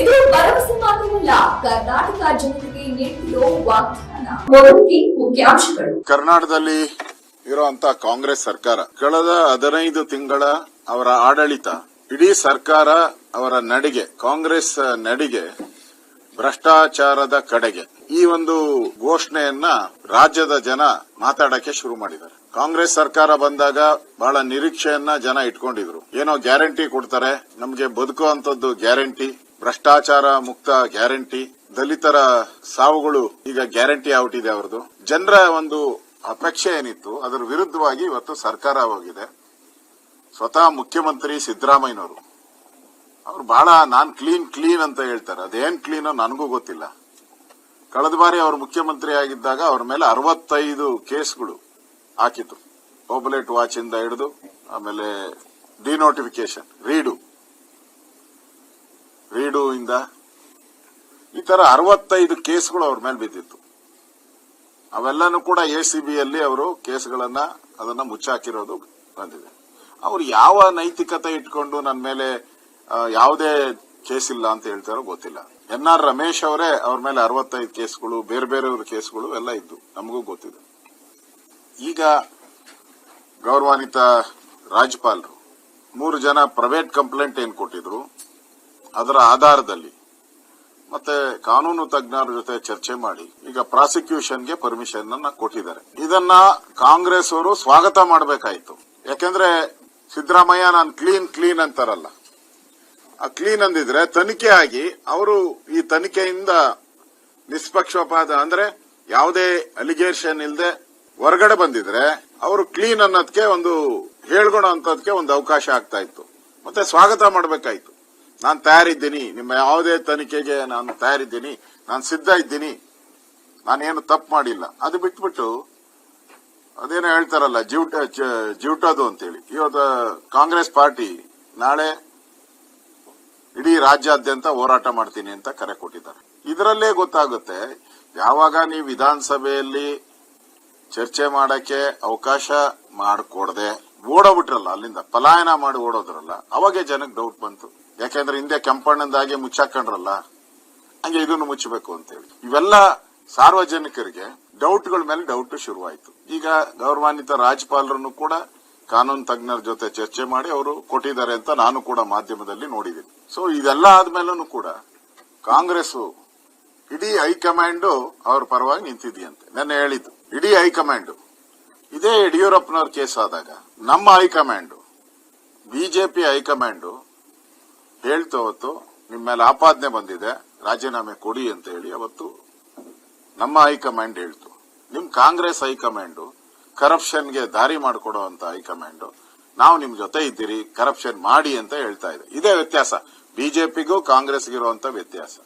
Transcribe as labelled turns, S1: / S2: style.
S1: ಇದು ಭರವಸೆ ಮಾತ್ರವಲ್ಲ, ಕರ್ನಾಟಕ ಜನತೆಗೆ ವಾಗ್ದಾನ. ಮುಖ್ಯಾಂಶಗಳು.
S2: ಕರ್ನಾಟಕದಲ್ಲಿ ಇರುವಂತ ಕಾಂಗ್ರೆಸ್ ಸರ್ಕಾರ, ಕಳೆದ ಹದಿನೈದು ತಿಂಗಳ ಅವರ ಆಡಳಿತ, ಇಡೀ ಸರ್ಕಾರ ಅವರ ನಡಿಗೆ, ಕಾಂಗ್ರೆಸ್ ನಡಿಗೆ, ಭ್ರಷ್ಟಾಚಾರದ ಕಡೆಗೆ. ಈ ಒಂದು ಘೋಷಣೆಯನ್ನ ರಾಜ್ಯದ ಜನ ಮಾತಾಡಕ್ಕೆ ಶುರು ಮಾಡಿದ್ದಾರೆ. ಕಾಂಗ್ರೆಸ್ ಸರ್ಕಾರ ಬಂದಾಗ ಬಹಳ ನಿರೀಕ್ಷೆಯನ್ನ ಜನ ಇಟ್ಕೊಂಡಿದ್ರು. ಏನೋ ಗ್ಯಾರಂಟಿ ಕೊಡ್ತಾರೆ, ನಮಗೆ ಬದುಕುವಂತದ್ದು ಗ್ಯಾರಂಟಿ. ಭ್ರಷ್ಟಾಚಾರ ಮುಕ್ತ ಗ್ಯಾರಂಟಿ. ದಲಿತರ ಸಾವುಗಳು ಈಗ ಗ್ಯಾರಂಟಿ ಆಗ್ಬಿಟ್ಟಿದೆ ಅವರದು ಜನರ ಒಂದು ಅಪೇಕ್ಷೆ ಏನಿತ್ತು, ಅದರ ವಿರುದ್ಧವಾಗಿ ಇವತ್ತು ಸರ್ಕಾರ ಹೋಗಿದೆ. ಸ್ವತಃ ಮುಖ್ಯಮಂತ್ರಿ ಸಿದ್ದರಾಮಯ್ಯನವರು. ಅವ್ರು ಬಹಳ ನಾನ್ ಕ್ಲೀನ್ ಕ್ಲೀನ್ ಅಂತ ಹೇಳ್ತಾರೆ. ಅದೇನ್ ಕ್ಲೀನೋ ನನಗೂ ಗೊತ್ತಿಲ್ಲ. ಕಳೆದ ಬಾರಿ ಅವರು ಮುಖ್ಯಮಂತ್ರಿ ಆಗಿದ್ದಾಗ ಅವ್ರ ಮೇಲೆ ಅರವತ್ತೈದು ಕೇಸ್ಗಳು ಹಾಕಿತು ಓಬಲೇಟ್ ವಾಚ್ ಇಂದ ಹಿಡಿದು, ಆಮೇಲೆ ಡಿನೋಟಿಫಿಕೇಶನ್ ರೀಡು ಇಂದ ಈ ತರ ಅರವತ್ತೈದು ಕೇಸ್ಗಳು ಅವ್ರ ಮೇಲೆ ಬಿದ್ದಿತ್ತು. ಅವೆಲ್ಲನೂ ಕೂಡ ಎ ಸಿ ಬಿಯಲ್ಲಿ ಅವರು ಕೇಸ್ಗಳನ್ನ ಅದನ್ನ ಮುಚ್ಚಾಕಿರೋದು ಬಂದಿದೆ. ಅವ್ರು ಯಾವ ನೈತಿಕತೆ ಇಟ್ಕೊಂಡು ನನ್ನ ಮೇಲೆ ಯಾವುದೇ ಕೇಸ್ ಇಲ್ಲ ಅಂತ ಹೇಳ್ತಾರೋ ಗೊತ್ತಿಲ್ಲ. ಎನ್ ಆರ್ ರಮೇಶ್ ಅವರೇ ಅವ್ರ ಮೇಲೆ ಅರವತ್ತೈದು ಕೇಸ್ಗಳು, ಬೇರೆ ಬೇರೆಯವ್ರ ಕೇಸ್ಗಳು ಎಲ್ಲ ಇದ್ದು, ನಮಗೂ ಗೊತ್ತಿದೆ. ಈಗ ಗೌರವಾನ್ವಿತ ರಾಜ್ಯಪಾಲರು ಮೂರು ಜನ ಪ್ರೈವೇಟ್ ಕಂಪ್ಲೇಂಟ್ ಏನ್ ಕೊಟ್ಟಿದ್ರು? ಅದರ ಆಧಾರದಲ್ಲಿ. ಮತ್ತೆ ಕಾನೂನು ತಜ್ಞರ ಜೊತೆ ಚರ್ಚೆ ಮಾಡಿ, ಈಗ ಪ್ರಾಸಿಕ್ಯೂಷನ್ಗೆ ಪರ್ಮಿಷನ್ ಅನ್ನ ಕೊಟ್ಟಿದ್ದಾರೆ. ಇದನ್ನ ಕಾಂಗ್ರೆಸ್ ಅವರು ಸ್ವಾಗತ ಮಾಡಬೇಕಾಯಿತು. ಯಾಕೆಂದ್ರೆ ಸಿದ್ದರಾಮಯ್ಯ ನಾನು ಕ್ಲೀನ್ ಕ್ಲೀನ್ ಅಂತಾರಲ್ಲ. ಆ ಕ್ಲೀನ್ ಅಂದಿದ್ರೆ ತನಿಖೆ ಆಗಿ ಅವರು ಈ ತನಿಖೆಯಿಂದ ನಿಷ್ಪಕ್ಷಪಾತ, ಅಂದ್ರೆ ಯಾವುದೇ ಅಲಿಗೇಷನ್ ಇಲ್ಲದೆ ಹೊರಗಡೆ ಬಂದಿದ್ರೆ ಅವರು ಕ್ಲೀನ್ ಅನ್ನೋದಕ್ಕೆ ಒಂದು ಹೇಳ್ಕೊಡೋ ಅಂತದಕ್ಕೆ ಒಂದು ಅವಕಾಶ ಆಗ್ತಾ ಇತ್ತು. ಮತ್ತೆ ಸ್ವಾಗತ ಮಾಡಬೇಕಾಯ್ತು. ನಾನು ತಯಾರಿದ್ದೀನಿ. ನಿಮ್ಮ ಯಾವುದೇ ತನಿಖೆಗೆ ನಾನು ತಯಾರಿದ್ದೀನಿ. ನಾನು ಸಿದ್ಧ ಇದ್ದೀನಿ. ನಾನೇನು ತಪ್ಪು ಮಾಡಿಲ್ಲ. ಅದು ಬಿಟ್ಬಿಟ್ಟು ಅದೇನೋ ಹೇಳ್ತಾರಲ್ಲ, ಜಿವ್ಟ ಜ- ಜಿವ್ಟೋದು ಅಂತೇಳಿ. ಇವತ್ತು ಕಾಂಗ್ರೆಸ್ ಪಾರ್ಟಿ ನಾಳೆ ಇಡೀ ರಾಜ್ಯಾದ್ಯಂತ ಹೋರಾಟ ಮಾಡ್ತೀನಿ ಅಂತ ಕರೆ ಕೊಟ್ಟಿದ್ದಾರೆ. ಇದರಲ್ಲೇ ಗೊತ್ತಾಗುತ್ತೆ, ಯಾವಾಗ ನೀವು ವಿಧಾನಸಭೆಯಲ್ಲಿ ಚರ್ಚೆ ಮಾಡಕ್ಕೆ ಅವಕಾಶ ಮಾಡಿಕೊಡದೆ ಓಡೋಬಿಟ್ರಲ್ಲ ಅಲ್ಲಿಂದ, ಪಲಾಯನ ಮಾಡಿ ಓಡೋದ್ರಲ್ಲ, ಅವಾಗೆ ಜನಕ್ಕೆ ಡೌಟ್ ಬಂತು. ಯಾಕೆಂದ್ರೆ ಹಿಂದೆ ಕೆಂಪಣ್ಣಂದಾಗೆ ಮುಚ್ಚಾಕೊಂಡ್ರಲ್ಲ, ಹಂಗೆ ಇದನ್ನು ಮುಚ್ಚಬೇಕು ಅಂತೇಳಿ. ಇವೆಲ್ಲ ಸಾರ್ವಜನಿಕರಿಗೆ ಡೌಟ್ಗಳ ಮೇಲೆ ಡೌಟ್ ಶುರುವಾಯಿತು. ಈಗ ಗೌರವಾನ್ವಿತ ರಾಜ್ಯಪಾಲರನ್ನು ಕೂಡ ಕಾನೂನು ತಜ್ಞರ ಜೊತೆ ಚರ್ಚೆ ಮಾಡಿ ಅವರು ಕೊಟ್ಟಿದ್ದಾರೆ ಅಂತ ನಾನು ಕೂಡ ಮಾಧ್ಯಮದಲ್ಲಿ ನೋಡಿದ್ದೀನಿ. ಸೊ ಇದೆಲ್ಲ ಆದ್ಮೇಲೂ ಕೂಡ ಕಾಂಗ್ರೆಸ್ ಇಡೀ ಹೈಕಮಾಂಡ್ ಅವ್ರ ಪರವಾಗಿ ನಿಂತಿದೆಯಂತೆ. ನೆನ್ನೆ ಹೇಳಿದ್ದು, ಇಡೀ ಹೈಕಮಾಂಡ್. ಇದೇ ಯಡಿಯೂರಪ್ಪನವ್ರ ಕೇಸ್ ಆದಾಗ ನಮ್ಮ ಹೈಕಮಾಂಡ್, ಬಿಜೆಪಿ ಹೈಕಮಾಂಡ್ ಹೇಳ್ತು ಅವತ್ತು ನಿಮ್ಮ ಮೇಲೆ ಆಪಾದನೆ ಬಂದಿದೆ, ರಾಜೀನಾಮೆ ಕೊಡಿ ಅಂತ ಹೇಳಿ ಅವತ್ತು ನಮ್ಮ ಹೈಕಮಾಂಡ್ ಹೇಳ್ತು. ನಿಮ್ ಕಾಂಗ್ರೆಸ್ ಹೈಕಮಾಂಡ್ ಕರಪ್ಷನ್ಗೆ ದಾರಿ ಮಾಡಿಕೊಡೋ ಅಂತ ಹೈಕಮಾಂಡ್, ನಾವು ನಿಮ್ ಜೊತೆ ಇದ್ದೀರಿ, ಕರಪ್ಷನ್ ಮಾಡಿ ಅಂತ ಹೇಳ್ತಾ ಇದೆ. ಇದೇ ವ್ಯತ್ಯಾಸ. ಬಿಜೆಪಿಗೂ ಕಾಂಗ್ರೆಸ್ಗಿರುವಂತ ವ್ಯತ್ಯಾಸ.